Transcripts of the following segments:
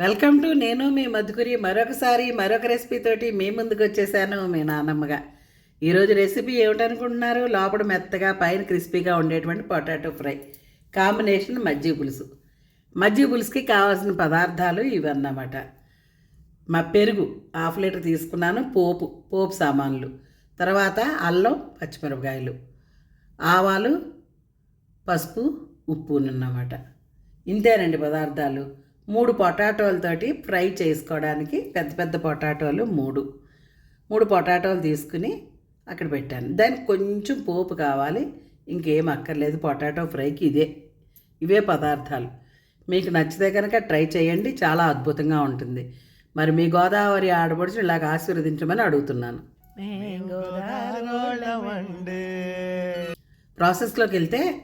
Welcome to నేను మీ మధుకురి. మరొకసారి మరొక రెసిపీతోటి మీ ముందుకు వచ్చేసాను మీ నాన్నమ్మగా ఈరోజు రెసిపీ ఏమిటనుకుంటున్నారు? లోపల మెత్తగా పైన క్రిస్పీగా ఉండేటువంటి పొటాటో ఫ్రై. కాంబినేషన్ మజ్జిగ పులుసు. మజ్జిగ పులుసుకి కావాల్సిన పదార్థాలు ఇవన్నమాట. మా పెరుగు హాఫ్ లీటర్ తీసుకున్నాను పోపు పోపు సామాన్లు. తర్వాత అల్లం పచ్చిమిరపకాయలు. ఆవాలు పసుపు ఉప్పు అన్నమాట ఇంతేనండి పదార్థాలు. మూడు పొటాటోలతోటి ఫ్రై చేసుకోవడానికి పెద్ద పెద్ద పొటాటోలు మూడు. మూడు పొటాటోలు తీసుకుని అక్కడ పెట్టాను. దానికి కొంచెం పోపు కావాలి. ఇంకేం అక్కర్లేదు. పొటాటో ఫ్రైకి ఇదే. ఇవే పదార్థాలు. మీకు నచ్చితే కనుక ట్రై చేయండి. చాలా అద్భుతంగా ఉంటుంది. మరి మీ గోదావరి ఆడపడుచు ఇలాగ ఆశీర్వదించమని అడుగుతున్నాను. ప్రాసెస్లోకి వెళ్తే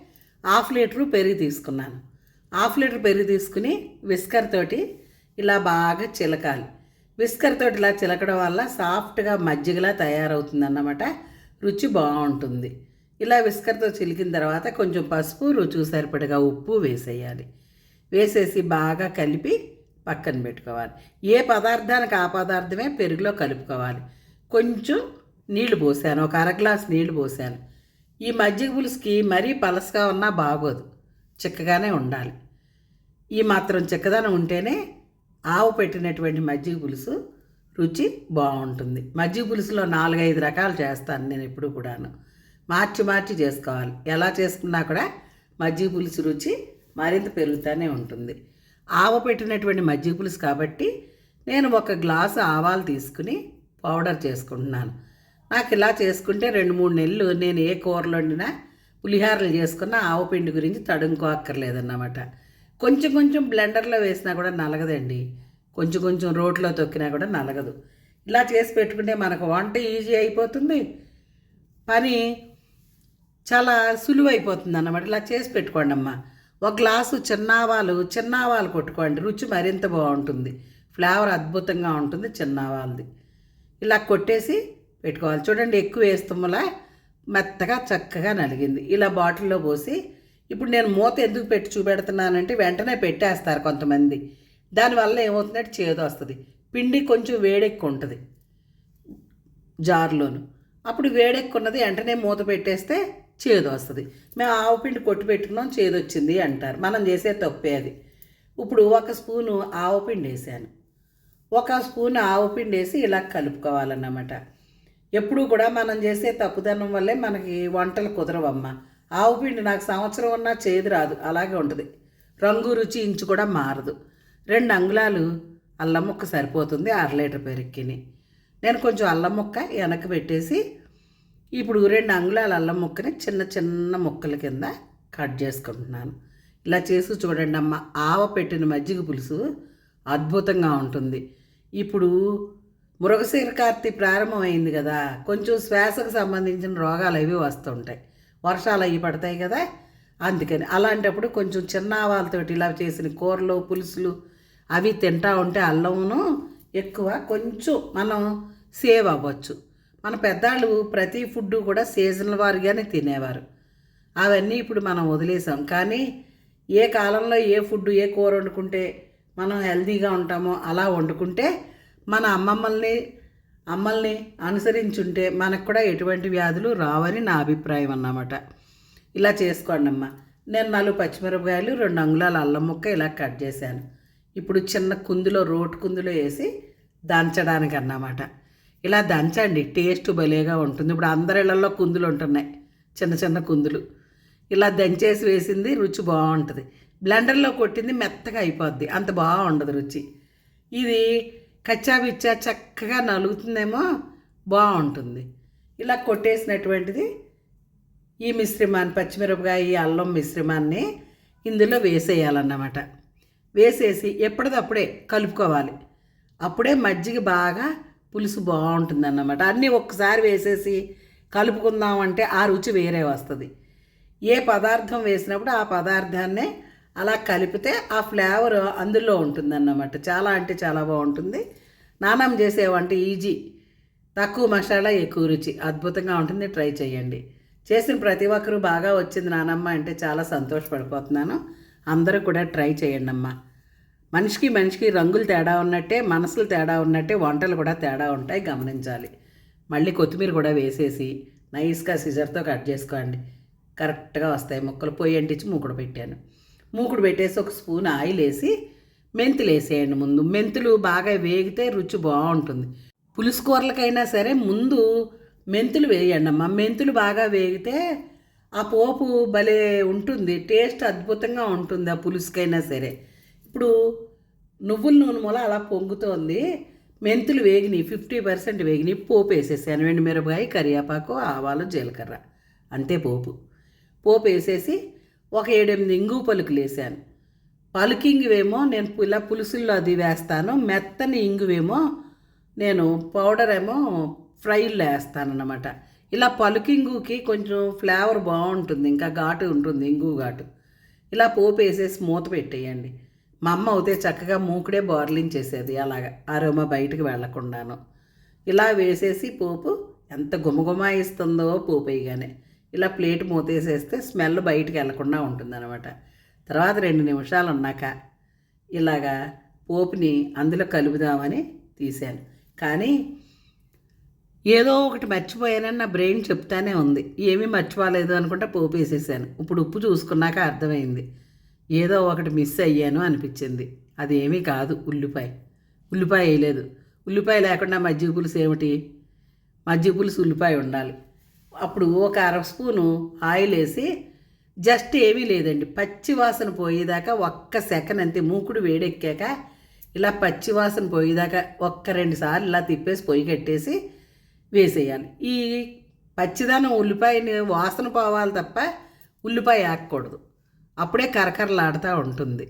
హాఫ్ లీటరు పెరుగు తీసుకున్నాను. హాఫ్ లీటర్ పెరుగు తీసుకుని విస్కర్ తోటి ఇలా బాగా చిలకాలి. విస్కర్ తోటి ఇలా చిలకడం వల్ల సాఫ్ట్గా మజ్జిగలా తయారవుతుంది అన్నమాట రుచి బాగుంటుంది. ఇలా విస్కర్తో చిలికిన తర్వాత కొంచెం పసుపు రుచి సరిపడగా ఉప్పు వేసేయాలి. వేసేసి బాగా కలిపి పక్కన పెట్టుకోవాలి. ఏ పదార్థానికి ఆ పదార్థమే పెరుగులో కలుపుకోవాలి. కొంచెం నీళ్ళు పోసాను. ఒక అర గ్లాస్ నీళ్ళు పోసాను. ఈ మజ్జిగ పులుసుకి మరీ పలసగా ఉన్నా బాగోదు. చిక్కగానే ఉండాలి. ఈ మాత్రం చిక్కదనం ఉంటేనే ఆవు పెట్టినటువంటి మజ్జిగ పులుసు రుచి బాగుంటుంది. మజ్జిగ పులుసులో నాలుగైదు రకాలు చేస్తాను నేను ఎప్పుడు కూడాను. మార్చి మార్చి చేసుకోవాలి. ఎలా చేసుకున్నా కూడా మజ్జిగ పులుసు రుచి మరింత పెరుగుతూనే ఉంటుంది. ఆవ పెట్టినటువంటి మజ్జిగ పులుసు కాబట్టి నేను ఒక గ్లాసు ఆవాలు తీసుకుని పౌడర్ చేసుకుంటున్నాను. నాకు ఇలా చేసుకుంటే రెండు మూడు నెలలు నేను ఏ కూరలు వండినా పులిహారలు చేసుకున్న ఆవు పిండి గురించి తడుముకో అక్కర్లేదన్నమాట కొంచెం కొంచెం బ్లెండర్లో వేసినా కూడా నలగదండి. కొంచెం కొంచెం రోట్లో తొక్కినా కూడా నలగదు. ఇలా చేసి పెట్టుకుంటే మనకు వంట ఈజీ అయిపోతుంది. పని చాలా సులువైపోతుంది అన్నమాట ఇలా చేసి పెట్టుకోండి అమ్మా. ఒక గ్లాసు చిన్నావాలు చిన్నావాలు కొట్టుకోండి. రుచి మరింత బాగుంటుంది. ఫ్లేవర్ అద్భుతంగా ఉంటుంది చిన్నావాలది. ఇలా కొట్టేసి పెట్టుకోవాలి. చూడండి ఎక్కువ వేస్తాములా. మెత్తగా చక్కగా నలిగింది. ఇలా బాటిల్లో పోసి ఇప్పుడు నేను మూత ఎందుకు పెట్టి చూపెడుతున్నానంటే వెంటనే పెట్టేస్తారు కొంతమంది. దానివల్ల ఏమవుతుందంటే చేదు వస్తుంది. పిండి కొంచెం వేడెక్కు ఉంటుంది జార్లోను. అప్పుడు వేడెక్కున్నది వెంటనే మూత పెట్టేస్తే చేదు వస్తుంది. మేము ఆవు పిండి కొట్టి పెట్టుకున్నాం చేదు వచ్చింది అంటారు. మనం చేసే తప్పే అది. ఇప్పుడు ఒక స్పూను ఆవు పిండి వేసాను. ఒక స్పూన్ ఆవు పిండి వేసి ఇలా కలుపుకోవాలన్నమాట. ఎప్పుడు కూడా మనం చేసే తప్పుదనం వల్లే మనకి వంటలు కుదరవమ్మ. ఆవు పిండి నాకు సంవత్సరం ఉన్నా చేదు రాదు అలాగే ఉంటుంది. రంగు రుచి ఇంచు కూడా మారదు. రెండు అంగుళాలు అల్లం ముక్క సరిపోతుంది అర లీటర్ పెరుక్కిని. నేను కొంచెం అల్లం ముక్క వెనక్కి పెట్టేసి ఇప్పుడు రెండు అంగుళాల అల్లం ముక్కని చిన్న చిన్న ముక్కల కింద కట్ చేసుకుంటున్నాను. ఇలా చేసి చూడండి అమ్మ ఆవ పెట్టిన మజ్జిగ పులుసు అద్భుతంగా ఉంటుంది. ఇప్పుడు మృగశిర కార్తీ ప్రారంభమైంది కదా. కొంచెం శ్వాసకు సంబంధించిన రోగాలు అవి వస్తుంటాయి. వర్షాలు అవి పడతాయి కదా. అందుకని అలాంటప్పుడు కొంచెం చిన్న ఆవాలతోటి ఇలా చేసిన కూరలు పులుసులు అవి తింటా ఉంటే అల్లమును ఎక్కువ కొంచెం మనం సేవ్ అవ్వచ్చు. మన పెద్దాళ్ళు ప్రతి ఫుడ్ కూడా సీజనల్ వారిగానే తినేవారు. అవన్నీ ఇప్పుడు మనం వదిలేసాం. కానీ ఏ కాలంలో ఏ ఫుడ్ ఏ కూర వండుకుంటే మనం హెల్తీగా ఉంటామో అలా వండుకుంటే మన అమ్మమ్మల్ని అమ్మల్ని అనుసరించుంటే మనకు కూడా ఎటువంటి వ్యాధులు రావని నా అభిప్రాయం అన్నమాట. ఇలా చేసుకోండి అమ్మ. నేను నాలుగు పచ్చిమిరపకాయలు రెండు అంగుళాల అల్లం ముక్క ఇలా కట్ చేశాను. ఇప్పుడు చిన్న కుందులో రోటు కుందులో వేసి దంచడానికి అన్నమాట. ఇలా దంచండి. టేస్ట్ భలేగా ఉంటుంది. ఇప్పుడు అందరి ఇళ్ళలో కుందులు ఉంటున్నాయి. చిన్న చిన్న కుందులు. ఇలా దంచేసి వేసింది రుచి బాగుంటుంది. బ్లెండర్లో కొట్టింది మెత్తగా అయిపోద్ది. అంత బాగుండదు రుచి. ఇది కచ్చాబిచ్చా చక్కగా నలుగుతుందేమో బాగుంటుంది. ఇలా కొట్టేసినటువంటిది ఈ మిశ్రమాన్ని పచ్చిమిరపకాయ ఈ అల్లం మిశ్రమాన్ని ఇందులో వేసేయాలన్నమాట. వేసేసి ఎప్పటిదప్పుడే కలుపుకోవాలి. అప్పుడే మజ్జిగ బాగా పులుసు బాగుంటుంది అన్నమాట అన్నీ ఒక్కసారి వేసేసి కలుపుకుందామంటే ఆ రుచి వేరే వస్తుంది. ఏ పదార్థం వేసినప్పుడు ఆ పదార్థాన్నే అలా కలిపితే ఆ ఫ్లేవర్ అందులో ఉంటుందన్నమాట. చాలా అంటే చాలా బాగుంటుంది. నానం చేసే వంట ఈజీ. తక్కువ మసాలా ఎక్కువ రుచి. అద్భుతంగా ఉంటుంది. ట్రై చేయండి. చేసిన ప్రతి ఒక్కరూ బాగా వచ్చింది నానమ్మ అంటే చాలా సంతోషపడిపోతున్నాను. అందరూ కూడా ట్రై చేయండి అమ్మా మనిషికి మనిషికి రంగులు తేడా ఉన్నట్టే మనసులు తేడా ఉన్నట్టే వంటలు కూడా తేడా ఉంటాయి. గమనించాలి. మళ్ళీ కొత్తిమీర కూడా వేసేసి నైస్గా సిజర్తో కట్ చేసుకోండి. కరెక్ట్గా వస్తాయి. ముక్కలు పొయ్యి అంటించి మూకుడు పెట్టాను. మూకుడు పెట్టేసి ఒక స్పూన్ ఆయిల్ వేసి మెంతులు వేసేయండి ముందు. మెంతులు బాగా వేగితే రుచి బాగుంటుంది. పులుసు కూరలకైనా సరే ముందు మెంతులు వేయండి అమ్మ. మెంతులు బాగా వేగితే ఆ పోపు భలే ఉంటుంది టేస్ట్ అద్భుతంగా ఉంటుంది ఆ పులుసుకైనా సరే. ఇప్పుడు నువ్వుల నూనె మూల అలా పొంగుతోంది. మెంతులు వేగినాయి ఫిఫ్టీ పర్సెంట్ వేగినాయి. పోపు వేసేసాను వెండి మిరపకాయ కరివేపాకు ఆవాలు జీలకర్ర. అంతే పోపు. పోపు వేసేసి ఒక ఏడెనిమిది ఇంగు పలుకులు వేసాను పలుకింగువేమో నేను ఇలా పులుసుల్లో అది వేస్తాను. మెత్తని ఇంగువేమో నేను పౌడర్ ఏమో ఫ్రైల్లో వేస్తాను అన్నమాట ఇలా పలుకింగుకి కొంచెం ఫ్లేవర్ బాగుంటుంది. ఇంకా ఘాటు ఉంటుంది ఇంగు ఘాటు. ఇలా పోపు వేసేసి మూత పెట్టేయండి. మా అమ్మ అయితే చక్కగా మూకుడే బోర్లించేసేది అలాగా అరోమా బయటకు వెళ్ళకుండాను ఇలా వేసేసి పోపు ఎంత గుమగుమాయిస్తుందో పోపు వేయగానే. ఇలా ప్లేట్ మూతేసేస్తే స్మెల్ బయటికి వెళ్ళకుండా ఉంటుందన్నమాట. తర్వాత రెండు నిమిషాలు ఉన్నాక ఇలాగా పోపుని అందులో కలుపుదామని తీశాను కానీ ఏదో ఒకటి మర్చిపోయానని నా బ్రెయిన్ చెప్తానే ఉంది. ఏమీ మర్చిపోలేదు అనుకుంటా పోపు వేసేసాను. ఇప్పుడు ఉప్పు చూసుకున్నాక అర్థమైంది. ఏదో ఒకటి మిస్ అయ్యాను అనిపించింది. అది ఏమీ కాదు ఉల్లిపాయ. ఉల్లిపాయ వేయలేదు. ఉల్లిపాయ లేకుండా మజ్జిగ పులుసు ఏమిటి? మజ్జిగ పులుసు ఉల్లిపాయ ఉండాలి. అప్పుడు ఒక అర స్పూను ఆయిల్ వేసి జస్ట్ ఏమీ లేదండి. పచ్చి వాసన పోయేదాకా ఒక్క సెకండ్ అంతే మూకుడు వేడెక్కాక ఇలా పచ్చి వాసన పోయేదాకా ఒక్క రెండు సార్లు ఇలా తిప్పేసి పొయ్యి కట్టేసి వేసేయాలి. ఈ పచ్చిదానం ఉల్లిపాయని వాసన పోవాలి తప్ప ఉల్లిపాయ ఆకూడదు అప్పుడే కరకరలాడుతూ ఉంటుంది.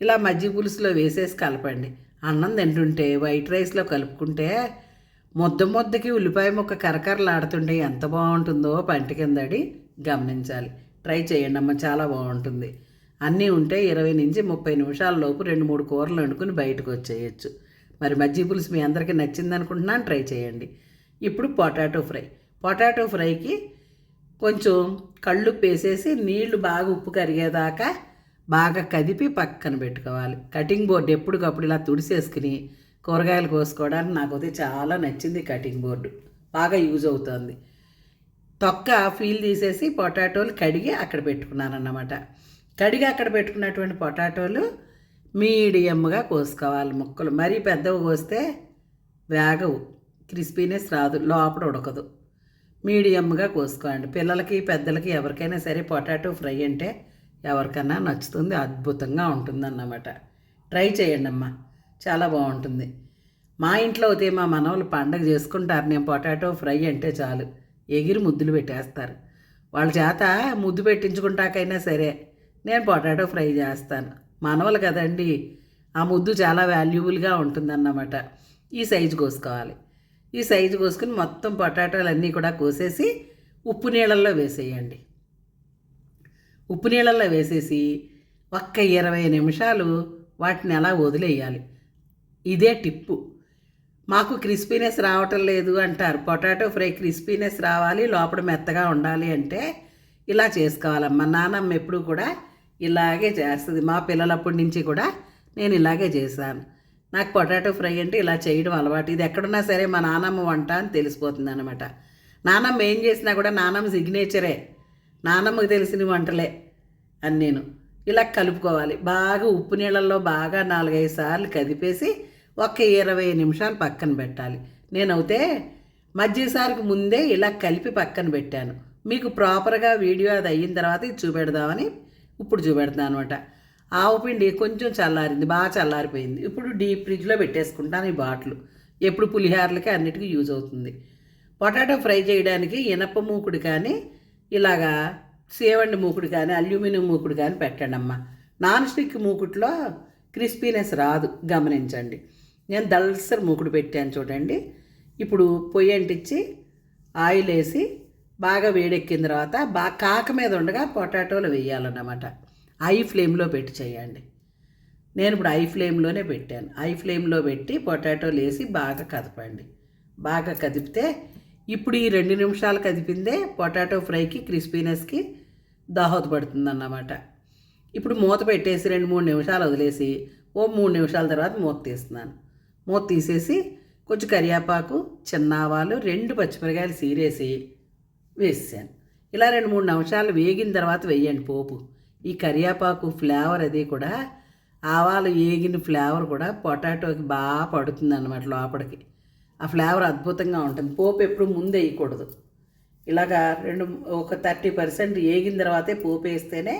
ఇలా మజ్జిగ పులుసులో వేసేసి కలపండి. అన్నం తింటుంటే వైట్ రైస్లో కలుపుకుంటే ముద్ద ముద్దకి ఉల్లిపాయ ముక్క కరకరలాడుతుంటే ఎంత బాగుంటుందో పంట కిందడి గమనించాలి. ట్రై చేయండి అమ్మ చాలా బాగుంటుంది. అన్నీ ఉంటే ఇరవై నుంచి ముప్పై నిమిషాల లోపు రెండు మూడు కూరలు వండుకుని బయటకు వచ్చేయచ్చు. మరి మజ్జి పులుసు మీ అందరికీ నచ్చింది అనుకుంటున్నాను ట్రై చేయండి. ఇప్పుడు పొటాటో ఫ్రై. పొటాటో ఫ్రైకి కొంచెం కళ్ళు పేసేసి నీళ్ళు బాగా ఉప్పు కరిగేదాకా బాగా కదిపి పక్కన పెట్టుకోవాలి. కటింగ్ బోర్డు ఎప్పటికప్పుడు ఇలా తుడిసేసుకుని కూరగాయలు కోసుకోవడానికి నాకైతే చాలా నచ్చింది కటింగ్ బోర్డు. బాగా యూజ్ అవుతుంది. తొక్క ఫీల్ తీసేసి పొటాటోలు కడిగి అక్కడ పెట్టుకున్నాను అన్నమాట కడిగి అక్కడ పెట్టుకున్నటువంటి పొటాటోలు మీడియంగా కోసుకోవాలి ముక్కలు. మరీ పెద్దవి కోస్తే వేగవు క్రిస్పీనెస్ రాదు లోపల ఉడకదు. మీడియంగా కోసుకోండి. పిల్లలకి పెద్దలకి ఎవరికైనా సరే పొటాటో ఫ్రై అంటే ఎవరికైనా నచ్చుతుంది అద్భుతంగా ఉంటుందన్నమాట. ట్రై చేయండి అమ్మా చాలా బాగుంటుంది. మా ఇంట్లో అయితే మా మనవలు పండగ చేసుకుంటారు. నేను పొటాటో ఫ్రై అంటే చాలు. ఎగిరి ముద్దులు పెట్టేస్తారు. వాళ్ళ చేత ముద్దు పెట్టించుకుంటాకైనా సరే నేను పొటాటో ఫ్రై చేస్తాను. మనవలు కదండి ఆ ముద్దు చాలా వాల్యుబుల్గా ఉంటుందన్నమాట. ఈ సైజు కోసుకోవాలి. ఈ సైజు కోసుకుని మొత్తం పొటాటోలు అన్నీ కూడా కోసేసి ఉప్పు నీళ్ళల్లో వేసేయండి. ఉప్పు నీళ్ళల్లో వేసేసి ఒక్క ఇరవై నిమిషాలు వాటిని అలా వదిలేయాలి. ఇదే టిప్పు. మాకు క్రిస్పీనెస్ రావటం లేదు అంటారు. పొటాటో ఫ్రై క్రిస్పీనెస్ రావాలి లోపల మెత్తగా ఉండాలి అంటే ఇలా చేసుకోవాలమ్మ. నానమ్మ ఎప్పుడు కూడా ఇలాగే చేస్తుంది. మా పిల్లలప్పటి నుంచి కూడా నేను ఇలాగే చేశాను. నాకు పొటాటో ఫ్రై అంటే ఇలా చేయడం అలవాటు. ఇది ఎక్కడున్నా సరే మా నానమ్మ వంట అని తెలిసిపోతుంది అనమాట నానమ్మ ఏం చేసినా కూడా నానమ్మ సిగ్నేచరే నానమ్మకు తెలిసిన వంటలే అని నేను ఇలా కలుపుకోవాలి. బాగా ఉప్పు నీళ్ళల్లో బాగా నాలుగైదు సార్లు కదిపేసి ఒక ఇరవై నిమిషాలు పక్కన పెట్టాలి. నేనైతే మధ్యసారికి ముందే ఇలా కలిపి పక్కన పెట్టాను. మీకు ప్రాపర్గా వీడియో అది అయిన తర్వాత ఇది చూపెడదామని ఇప్పుడు చూపెడతాను అనమాట ఆవు పిండి కొంచెం చల్లారింది బాగా చల్లారిపోయింది. ఇప్పుడు డీప్ ఫ్రిడ్జ్లో పెట్టేసుకుంటాను ఈ బాటిల్. ఎప్పుడు పులిహారలకి అన్నిటికీ యూజ్ అవుతుంది. పొటాటో ఫ్రై చేయడానికి ఇనప మూకుడు కానీ ఇలాగా సేవండి మూకుడు కానీ అల్యూమినియం మూకుడు కానీ పెట్టండి అమ్మ నాన్ స్టిక్ మూకుట్లో క్రిస్పీనెస్ రాదు గమనించండి. నేను దల్సర్ మూకుడు పెట్టాను చూడండి. ఇప్పుడు పొయ్యి అంటించి ఆయిల్ వేసి బాగా వేడెక్కిన తర్వాత బాగా కాక మీద ఉండగా పొటాటోలు వేయాలన్నమాట. ఐ ఫ్లేమ్లో పెట్టి చేయండి. నేను ఇప్పుడు ఐ ఫ్లేమ్లోనే పెట్టాను. ఐ ఫ్లేమ్లో పెట్టి పొటాటోలు వేసి బాగా కదపండి. బాగా కదిపితే ఇప్పుడు ఈ రెండు నిమిషాలు కదిపిందే పొటాటో ఫ్రైకి క్రిస్పీనెస్కి దాహోదపడుతుంది అన్నమాట ఇప్పుడు మూత పెట్టేసి రెండు మూడు నిమిషాలు వదిలేసి ఓ మూడు నిమిషాల తర్వాత మూత తీస్తున్నాను. మూత తీసేసి కొంచెం కరివేపాకు చిన్న ఆవాలు రెండు పచ్చిమిరకాయలు సీరేసి వేసాను ఇలా రెండు మూడు నిమిషాలు వేగిన తర్వాత వేయండి పోపు. ఈ కరివేపాకు ఫ్లేవర్ అది కూడా ఆవాలు వేగిన ఫ్లేవర్ కూడా పొటాటోకి బాగా పడుతుంది అనమాట లోపలికి. ఆ ఫ్లేవర్ అద్భుతంగా ఉంటుంది. పోపు ఎప్పుడు ముందు వేయకూడదు. ఇలాగా రెండు ఒక థర్టీ పర్సెంట్ వేగిన తర్వాతే పోపు వేస్తేనే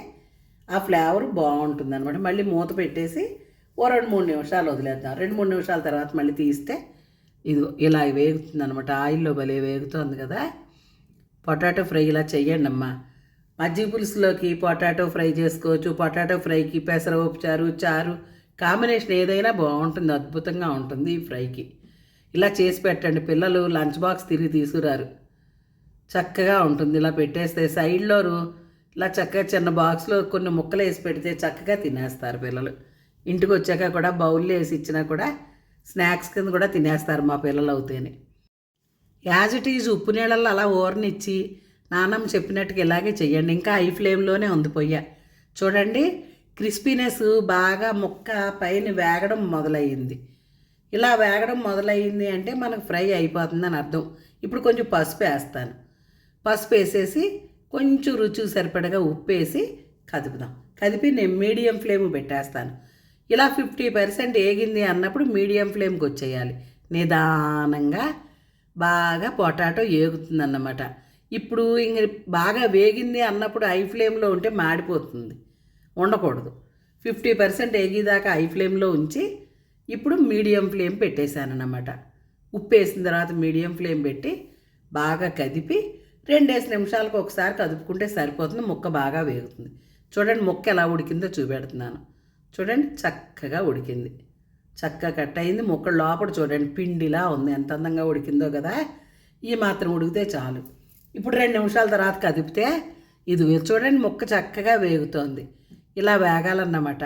ఆ ఫ్లేవర్ బాగుంటుంది అనమాట మళ్ళీ మూత పెట్టేసి ఓ రెండు మూడు నిమిషాలు వదిలేద్దాం. రెండు మూడు నిమిషాల తర్వాత మళ్ళీ తీస్తే ఇది ఇలా వేగుతుంది అనమాట ఆయిల్లో భలే వేగుతుంది కదా. పొటాటో ఫ్రై ఇలా చెయ్యండి అమ్మా. మజ్జిగ పులుసులోకి పొటాటో ఫ్రై చేసుకోవచ్చు. పొటాటో ఫ్రైకి పెసరపప్పు చారు చారు కాంబినేషన్ ఏదైనా బాగుంటుంది. అద్భుతంగా ఉంటుంది ఈ ఫ్రైకి. ఇలా చేసి పెట్టండి. పిల్లలు లంచ్ బాక్స్ తిరిగి తీసుకురారు. చక్కగా ఉంటుంది. ఇలా పెట్టేస్తే సైడ్లో ఇలా చక్కగా చిన్న బాక్స్లో కొన్ని ముక్కలు వేసి పెడితే చక్కగా తినేస్తారు పిల్లలు. ఇంటికి వచ్చాక కూడా బౌల్లో వేసి ఇచ్చినా కూడా స్నాక్స్ కింద కూడా తినేస్తారు మా పిల్లలు అవుతేనే. యాజ్ ఇట్ ఈజ్ ఉప్పు నీళ్ళల్లో అలా ఓర్నిచ్చి నానమ్మ చెప్పినట్టుగా ఇలాగే చెయ్యండి. ఇంకా హై ఫ్లేమ్లోనే ఉంది పొయ్య. చూడండి క్రిస్పీనెస్ బాగా ముక్క పైన వేగడం మొదలయ్యింది. ఇలా వేగడం మొదలయ్యింది అంటే మనకు ఫ్రై అయిపోతుందని అర్థం. ఇప్పుడు కొంచెం పసుపు వేస్తాను. పసుపు వేసేసి కొంచెం రుచి సరిపడగా ఉప్పు వేసి కదుపుదాం. కదిపి నేను మీడియం ఫ్లేమ్ పెట్టేస్తాను. ఇలా ఫిఫ్టీ పర్సెంట్ ఏగింది అన్నప్పుడు మీడియం ఫ్లేమ్కి వచ్చేయాలి. నిదానంగా బాగా పొటాటో ఏగుతుందన్నమాట. ఇప్పుడు ఇంక బాగా వేగింది అన్నప్పుడు హై ఫ్లేమ్లో ఉంటే మాడిపోతుంది. ఉండకూడదు. ఫిఫ్టీ పర్సెంట్ ఏగేదాకా హై ఫ్లేమ్లో ఉంచి ఇప్పుడు మీడియం ఫ్లేమ్ పెట్టేశానన్నమాట. ఉప్పు వేసిన తర్వాత మీడియం ఫ్లేమ్ పెట్టి బాగా కదిపి రెండేసి నిమిషాలకు ఒకసారి కదుపుకుంటే సరిపోతుంది. ముక్క బాగా వేగుతుంది. చూడండి ముక్క ఎలా ఉడికిందో చూపెడుతున్నాను. చూడండి చక్కగా ఉడికింది. చక్కగా కట్ అయింది. ముక్క లోపల చూడండి పిండిలా ఉంది. ఎంత అందంగా ఉడికిందో కదా. ఈ మాత్రం ఉడికితే చాలు. ఇప్పుడు రెండు నిమిషాల తర్వాత కదిపితే ఇది చూడండి ముక్క చక్కగా వేగుతోంది. ఇలా వేగాలన్నమాట.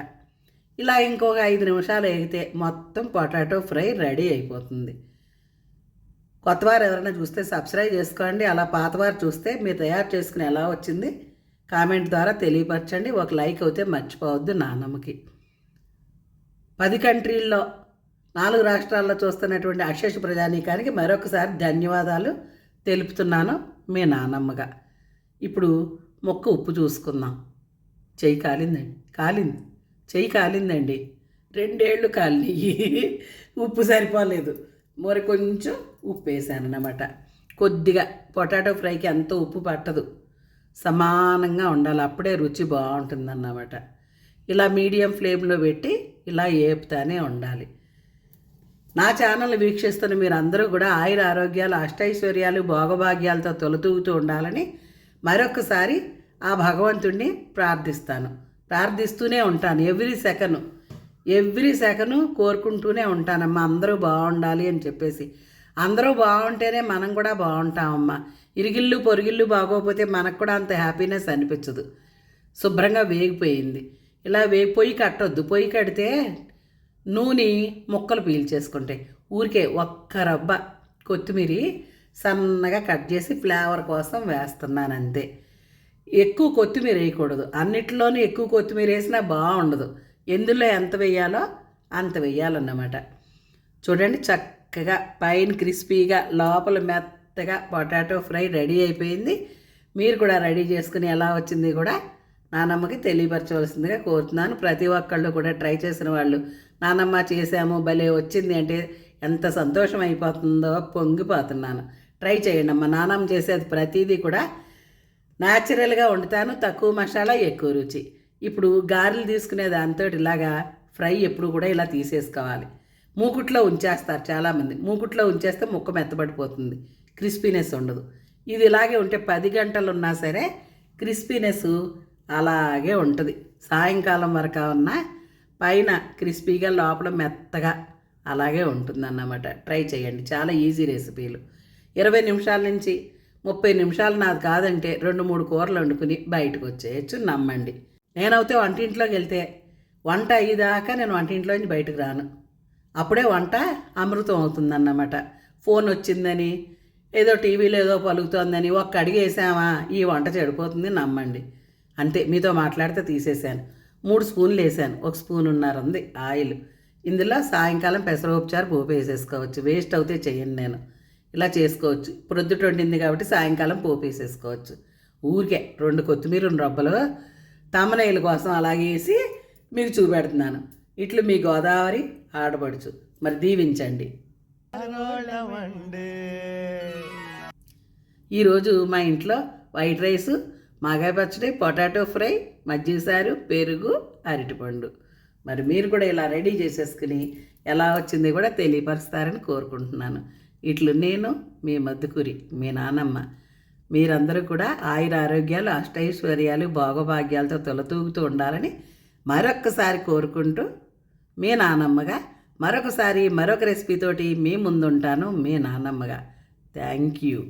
ఇలా ఇంకొక ఐదు నిమిషాలు వేగితే మొత్తం పొటాటో ఫ్రై రెడీ అయిపోతుంది. కొత్తవారు ఎవరైనా చూస్తే సబ్స్క్రైబ్ చేసుకోండి. అలా పాతవారు చూస్తే మీరు తయారు చేసుకుని ఎలా వచ్చింది కామెంట్ ద్వారా తెలియపరచండి. ఒక లైక్ అయితే మర్చిపోవద్దు నాన్నమ్మకి పది కంట్రీల్లో నాలుగు రాష్ట్రాల్లో చూస్తున్నటువంటి అశేష ప్రజానీకానికి మరొకసారి ధన్యవాదాలు తెలుపుతున్నాను మీ నానమ్మగా. ఇప్పుడు మొక్క ఉప్పు చూసుకుందాం. చెయ్యి కాలిందండి. కాలింది. చెయ్యి కాలిందండి. రెండేళ్ళు కాలినాయి. ఉప్పు సరిపోలేదు. మరి కొంచెం ఉప్పు వేసాను అన్నమాట కొద్దిగా పొటాటో ఫ్రైకి అంత ఉప్పు పట్టదు. సమానంగా ఉండాలి. అప్పుడే రుచి బాగుంటుందన్నమాట. ఇలా మీడియం ఫ్లేమ్లో పెట్టి ఇలా ఏపుతానే ఉండాలి. నా ఛానల్ వీక్షిస్తున్న మీరు అందరూ కూడా ఆయుర ఆరోగ్యాలు అష్టైశ్వర్యాలు భోగభాగ్యాలతో తొలతూగుతూ ఉండాలని మరొకసారి ఆ భగవంతుణ్ణి ప్రార్థిస్తాను. ప్రార్థిస్తూనే ఉంటాను. ఎవ్రీ సెకండ్ ఎవ్రీ సెకండ్ కోరుకుంటూనే ఉంటానమ్మా. అందరూ బాగుండాలి అని చెప్పేసి. అందరూ బాగుంటేనే మనం కూడా బాగుంటామమ్మా. ఇరిగిల్లు పొరిగిళ్ళు బాగోకపోతే మనకు కూడా అంత హ్యాపీనెస్ అనిపించదు. శుభ్రంగా వేగిపోయింది. ఇలా వే పొయ్యి కట్టొద్దు. పొయ్యి కడితే నూనె ముక్కలు పీల్చేసుకుంటాయి. ఊరికే ఒక్క రబ్బ కొత్తిమీర సన్నగా కట్ చేసి ఫ్లేవర్ కోసం వేస్తున్నాను అంతే ఎక్కువ కొత్తిమీర వేయకూడదు. అన్నిటిలోనూ ఎక్కువ కొత్తిమీర వేసినా బాగుండదు. ఎందులో ఎంత వేయాలో అంత వేయాలన్నమాట. చూడండి చక్కగా పైన క్రిస్పీగా లోపల మెత్తగా పొటాటో ఫ్రై రెడీ అయిపోయింది. మీరు కూడా రెడీ చేసుకుని ఎలా వచ్చింది కూడా నానమ్మకి తెలియపరచవలసిందిగా కోరుతున్నాను. ప్రతి ఒక్కళ్ళు కూడా ట్రై చేసిన వాళ్ళు నానమ్మ చేసాము భలే వచ్చింది అంటే ఎంత సంతోషం అయిపోతుందో పొంగిపోతున్నాను. ట్రై చేయండి అమ్మ నానమ్మ చేసేది ప్రతిదీ కూడా న్యాచురల్గా వండుతాను తక్కువ మసాలా ఎక్కువ రుచి. ఇప్పుడు గారెలు తీసుకునే దాంతో ఇలాగా ఫ్రై ఎప్పుడు కూడా ఇలా తీసేసుకోవాలి. మూకుట్లో ఉంచేస్తారు చాలామంది. మూకుట్లో ఉంచేస్తే ముక్క మెత్తబడిపోతుంది క్రిస్పీనెస్ ఉండదు. ఇది ఇలాగే ఉంటే పది గంటలు ఉన్నా సరే క్రిస్పీనెస్ అలాగే ఉంటుంది. సాయంకాలం వరకు ఉన్న పైన క్రిస్పీగా లోపల మెత్తగా అలాగే ఉంటుందన్నమాట. ట్రై చేయండి. చాలా ఈజీ రెసిపీలు. ఇరవై నిమిషాల నుంచి ముప్పై నిమిషాలు నాది కాదంటే రెండు మూడు కూరలు వండుకుని బయటకు వచ్చేయచ్చు. నమ్మండి. నేనైతే వంటింట్లోకి వెళ్తే వంట అయ్యేదాకా నేను వంటింట్లో నుంచి బయటకు రాను. అప్పుడే వంట అమృతం అవుతుందన్నమాట. ఫోన్ వచ్చిందని ఏదో టీవీలో ఏదో పలుకుతోందని ఒక్క అడిగేసామా ఈ వంట చెడిపోతుంది నమ్మండి. అంతే మీతో మాట్లాడితే తీసేశాను. మూడు స్పూన్లు వేసాను ఒక స్పూన్ ఉన్నర ఉంది ఆయిల్. ఇందులో సాయంకాలం పెసరపప్పుచారు పోపు వేసేసుకోవచ్చు. వేస్ట్ అవుతే చెయ్యండి నేను. ఇలా చేసుకోవచ్చు. ప్రొద్దుట వండింది కాబట్టి సాయంకాలం పోపు వేసేసుకోవచ్చు. ఊరికే రెండు కొత్తిమీర రెండు రబ్బలు తమ్మనేల కోసం అలాగే వేసి మీకు చూపెడుతున్నాను. ఇట్లు మీ గోదావరి ఆడపడుచు. మరి దీవించండి. ఈరోజు మా ఇంట్లో వైట్ రైస్ మాగాయ పచ్చడి పొటాటో ఫ్రై మజ్జిగసారు పెరుగు అరటిపండు. మరి మీరు కూడా ఇలా రెడీ చేసేసుకుని ఎలా వచ్చింది కూడా తెలియపరుస్తారని కోరుకుంటున్నాను. ఇట్లు నేను మీ మద్దుకూరి మీ నానమ్మ. మీరందరూ కూడా ఆయుర ఆరోగ్యాలు అష్టైశ్వర్యాలు భోగభాగ్యాలతో తొలతూగుతూ ఉండాలని మరొక్కసారి కోరుకుంటూ మీ నానమ్మగా మరొకసారి మరొక రెసిపీతోటి మీ ముందుంటాను మీ నానమ్మగా. Thank you.